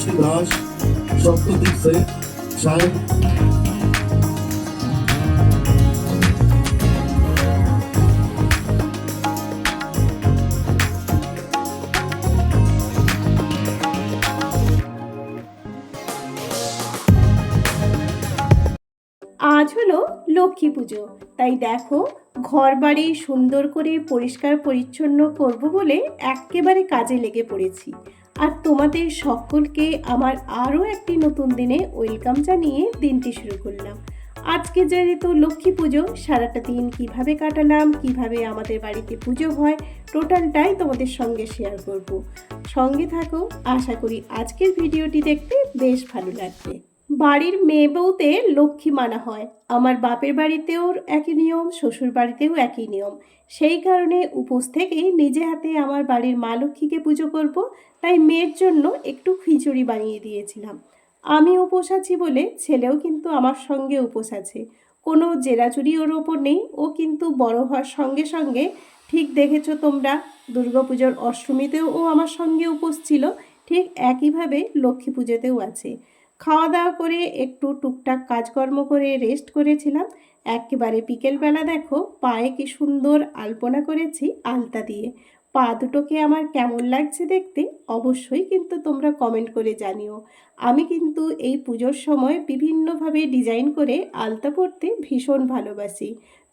ঋষি দাস সত্যজিৎ সেন সাহেব আজ হলো লক্ষ্মী পুজো। তাই দেখো ঘর বাড়ি সুন্দর করে পরিষ্কার পরিচ্ছন্ন করব বলে একেবারে কাজে লেগে পড়েছি। আর তোমাদের সকলকে আমার আরও একটি নতুন দিনে ওয়েলকাম জানিয়ে দিনটি শুরু করলাম। আজকে যেহেতু লক্ষ্মী পুজো, সারাটা দিন কীভাবে কাটালাম, কীভাবে আমাদের বাড়িতে পুজো হয়, টোটালটাই তোমাদের সঙ্গে শেয়ার করব। সঙ্গে থাকো, আশা করি আজকের ভিডিওটি দেখতে বেশ ভালো লাগবে। বাড়ির মেয়ে বউতে লক্ষ্মী মানা হয়। আমার বাপের বাড়িতেও একই নিয়ম, শ্বশুর বাড়িতেও একই নিয়ম। সেই কারণে উপোস থেকেই নিজে হাতে আমার বাড়ির মা লক্ষ্মীকে পুজো করব। তাই মেয়ের জন্য একটু খিচুড়ি বানিয়ে দিয়েছিলাম। আমি উপোস আছি বলে ছেলেও কিন্তু আমার সঙ্গে উপোস আছে। কোনো জেরাচুরি ওর ওপর নেই। ও কিন্তু বড় হওয়ার সঙ্গে সঙ্গে, ঠিক দেখেছ তোমরা দুর্গাপুজোর অষ্টমীতেও ও আমার সঙ্গে উপোস ছিল। ঠিক একইভাবে লক্ষ্মী পুজোতেও আছে। খাওয়া দাওয়া করে একটু টুকটাক কাজকর্ম করে রেস্ট করেছিলাম। একেবারে বিকেলবেলা দেখো, পায়ে কি সুন্দর আলপনা করেছি আলতা দিয়ে। পা দুটোকে আমার কেমন লাগছে দেখতে অবশ্যই কিন্তু তোমরা কমেন্ট করে জানিও। আমি কিন্তু এই পুজোর সময় বিভিন্নভাবে ডিজাইন করে আলতা পরতে ভীষণ ভালোবাসি।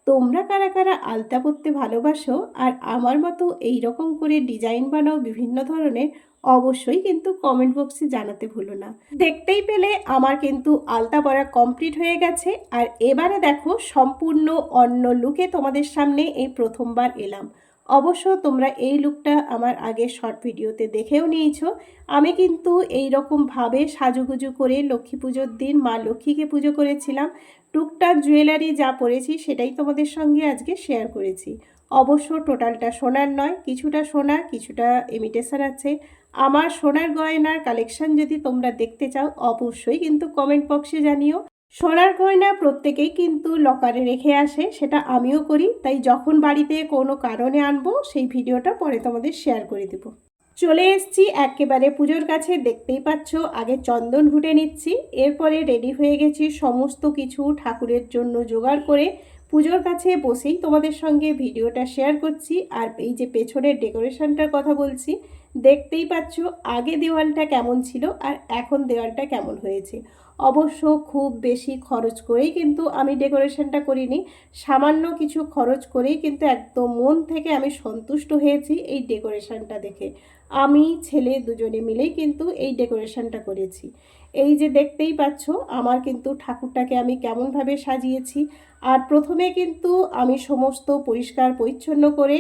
তোমরা কারা কারা আলতা পরতে ভালোবাসো? আর আমার মতো এই রকম করে ডিজাইন বানাও বিভিন্ন ধরনের অবশ্যই কিন্তু কমেন্ট বক্সে জানাতে ভুলো না। দেখতেই পেলে আমার কিন্তু আলতা পরা কমপ্লিট হয়ে গেছে। আর এবারে দেখো সম্পূর্ণ অন্য লুকে তোমাদের সামনে এই প্রথমবার এলাম। অবশ্য তোমরা এই লুকটা আমার আগে শর্ট ভিডিওতে দেখেও নিয়েছো। আমি কিন্তু এই রকমভাবে সাজুগুজু করে লক্ষ্মী পুজোর দিন মা লক্ষ্মীকে পুজো করেছিলাম। টুকটাক জুয়েলারি যা পরেছি সেটাই তোমাদের সঙ্গে আজকে শেয়ার করেছি। অবশ্য টোটালটা সোনার নয়, কিছুটা সোনা, কিছুটা ইমিটেশন আছে। আমার সোনার গয়নার কালেকশন যদি তোমরা দেখতে চাও, অবশ্যই কিন্তু কমেন্ট বক্সে জানিও। সোনার গয়না প্রত্যেকেই কিন্তু লকারে রেখে আসে, সেটা আমিও করি। তাই যখন বাড়িতে কোনো কারণে আনব, সেই ভিডিওটা পরে তোমাদের শেয়ার করে দেবো। চলে এসছি একেবারে পুজোর কাছে, দেখতেই পাচ্ছ, আগে চন্দন ঘুটে নিচ্ছি। এরপরে রেডি হয়ে গেছি সমস্ত কিছু ঠাকুরের জন্য জোগাড় করে পুজোর কাছে বসেই তোমাদের সঙ্গে ভিডিওটা শেয়ার করছি। আর এই যে পেছনের ডেকোরেশনটার কথা বলছি দেখতেই পাচ্ছ আগে দেওয়ালটা কেমন ছিল আর এখন দেওয়ালটা কেমন হয়েছে। অবশ্য খুব বেশি খরচ করেই কিন্তু আমি ডেকোরেশনটা করিনি, সামান্য কিছু খরচ করেই কিন্তু একদম মন থেকে আমি সন্তুষ্ট হয়েছি এই ডেকোরেশনটা দেখে। আমি, ছেলে দুজনে মিলেই কিন্তু এই ডেকোরেশনটা করেছি। এই যে দেখতেই পাচ্ছ, আমার কিন্তু ঠাকুরটাকে আমি কেমনভাবে সাজিয়েছি। আর প্রথমে কিন্তু আমি সমস্ত পরিষ্কার পরিচ্ছন্ন করে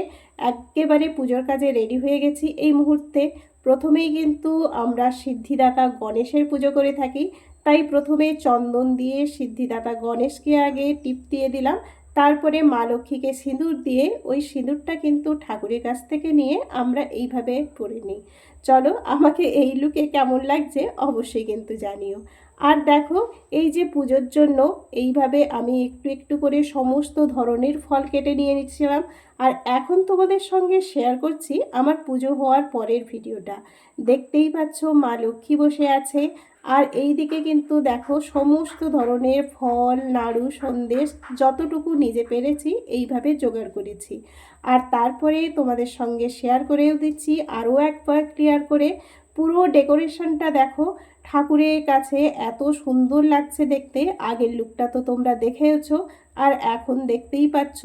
একেবারে পুজোর কাজে রেডি হয়ে গেছি এই মুহূর্তে। প্রথমেই কিন্তু আমরা সিদ্ধিদাতা গণেশের পুজো করে থাকি। তাই প্রথমে চন্দন দিয়ে সিদ্ধিদাতা গণেশকে আগে টিপ দিয়ে দিলাম। তারপরে মা লক্ষ্মীকে সিঁদুর দিয়ে ওই সিঁদুরটা কিন্তু ঠাকুরের কাছ থেকে নিয়ে আমরা এইভাবে পরে নিই। চলো আমাকে এই লুকে কেমন লাগছে অবশ্যই কিন্তু জানিও। আর দেখো, এই যে পুজোর জন্য এইভাবে আমি একটু একটু করে সমস্ত ধরনের ফল কেটে নিয়ে নিচ্ছিলাম। আর এখন তোমাদের সঙ্গে শেয়ার করছি আমার পুজো হওয়ার পরের ভিডিওটা। দেখতেই পাচ্ছ মা লক্ষ্মী বসে আছে। আর এই দিকে কিন্তু দেখো সমস্ত ধরনের ফল, নাড়ু, সন্দেশ যতটুকু নিজে পেরেছি, এইভাবে জোগাড় করেছি। আর তারপরে তোমাদের সঙ্গে শেয়ার করেও দিচ্ছি আরও একবার ক্লিয়ার করে। পুরো ডেকোরেশনটা দেখো, ঠাকুরের কাছে এত সুন্দর লাগছে দেখতে। আগের লুকটা তো তোমরা দেখেওছ আর এখন দেখতেই পাচ্ছ।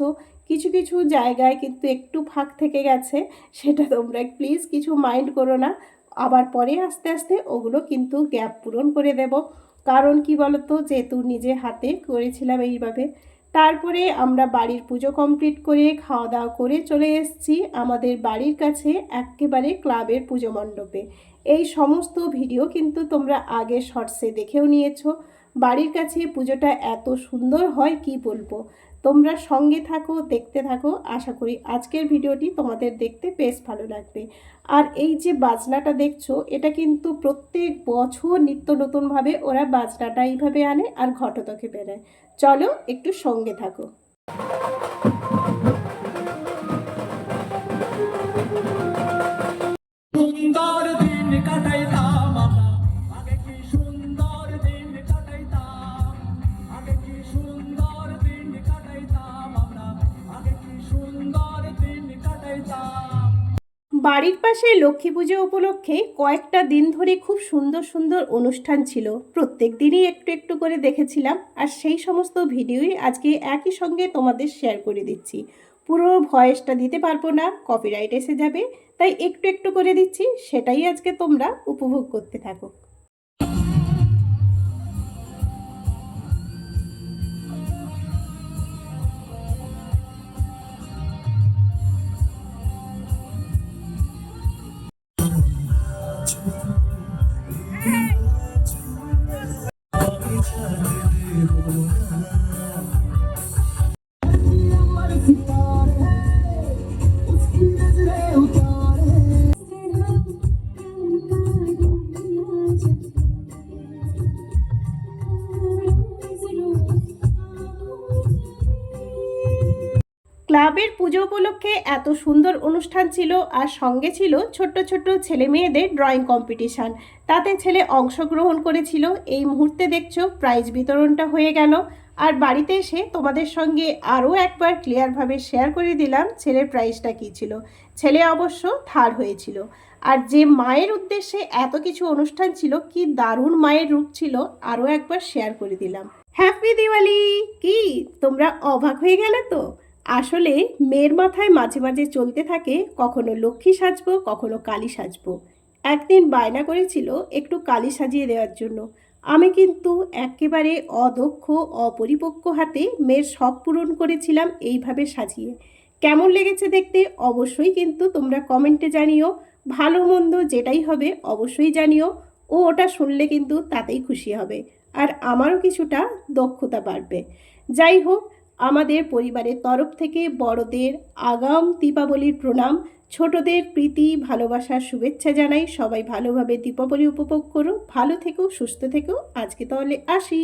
কিছু কিছু জায়গায় কিন্তু একটু ফাঁক থেকে গেছে, সেটা তোমরা প্লিজ কিছু মাইন্ড করো না। আবার পরে আস্তে আস্তে ওগুলো কিন্তু গ্যাপ পূরণ করে দেব। কারণ কি বলতো, যেহেতু নিজে হাতে করেছিলাম এইভাবে তারপরে আমরা বাড়ির পুজো কমপ্লিট করে খাওয়া দাওয়া করে চলে এসেছি আমাদের বাড়ির কাছে একেবারে ক্লাবের পুজো মণ্ডপে। এই সমস্ত ভিডিও কিন্তু তোমরা আগে শর্টসে দেখেও নিয়েছো। বাড়ির কাছে পুজোটা এত সুন্দর হয় কি বলব? তোমরা সঙ্গে থাকো, দেখতে থাকো। আশা করি আজকের ভিডিওটি তোমাদের দেখতে বেশ ভালো লাগবে। আর এই যে বাজনাটা দেখছ, এটা কিন্তু প্রত্যেক বছর নিত্য নতুনভাবে ওরা বাজনাটা এইভাবে আনে আর ঘটতকে বেড়ায়। চলো একটু সঙ্গে থাকো। বাড়ির পাশে লক্ষ্মী পুজো উপলক্ষে কয়েকটা দিন ধরে খুব সুন্দর সুন্দর অনুষ্ঠান ছিল। প্রত্যেক দিনই একটু একটু করে দেখেছিলাম আর সেই সমস্ত ভিডিওই আজকে একই সঙ্গে তোমাদের শেয়ার করে দিচ্ছি। পুরো ভয়েসটা দিতে পারব না কপিরাইট এসে যাবে, তাই একটু একটু করে দিচ্ছি, সেটাই আজকে তোমরা উপভোগ করতে থাকো। Thank you. ক্লাবের পুজো উপলক্ষে এত সুন্দর অনুষ্ঠান ছিল আর সঙ্গে ছিল ছোট্ট ছোট্ট ছেলে মেয়েদের ড্রয়িং কম্পিটিশান তাতে ছেলে অংশগ্রহণ করেছিল। এই মুহূর্তে দেখছ প্রাইজ বিতরণটা হয়ে গেল। আর বাড়িতে এসে তোমাদের সঙ্গে আরও একবার ক্লিয়ারভাবে শেয়ার করে দিলাম ছেলের প্রাইজটা কী ছিল। ছেলে অবশ্য থার্ড হয়েছিল। আর যে মায়ের উদ্দেশ্যে এত কিছু অনুষ্ঠান ছিল, কি দারুণ মায়ের রূপ ছিল, আরও একবার শেয়ার করে দিলাম। হ্যাপি দিওয়ালি কি, তোমরা অবাক হয়ে গেলে তো? আসলে মেয়ের মাথায় মাঝে মাঝে চলতে থাকে কখনো লক্ষ্মী সাজবো, কখনো কালী সাজবো। একদিন বায়না করেছিল একটু কালী সাজিয়ে দেওয়ার জন্য। আমি কিন্তু একেবারে অদক্ষ, অপরিপক্ক হাতে মেয়ের শখ পূরণ করেছিলাম এইভাবে সাজিয়ে। কেমন লেগেছে দেখতে অবশ্যই কিন্তু তোমরা কমেন্টে জানিও। ভালো মন্দ যেটাই হবে অবশ্যই জানিও। ও ওটা শুনলে কিন্তু তাতেই খুশি হবে। আর আমারও কিছুটা দক্ষতা বাড়বে। যাই হোক আমাদের পরিবারের তরফ থেকে বড়দের আগাম দীপাবলির প্রণাম, ছোটদের প্রীতি, ভালোবাসার শুভেচ্ছা জানাই। সবাই ভালোভাবে দীপাবলি উপভোগ করো ভালো থেকো, সুস্থ থেকো। আজকে তাহলে আসি।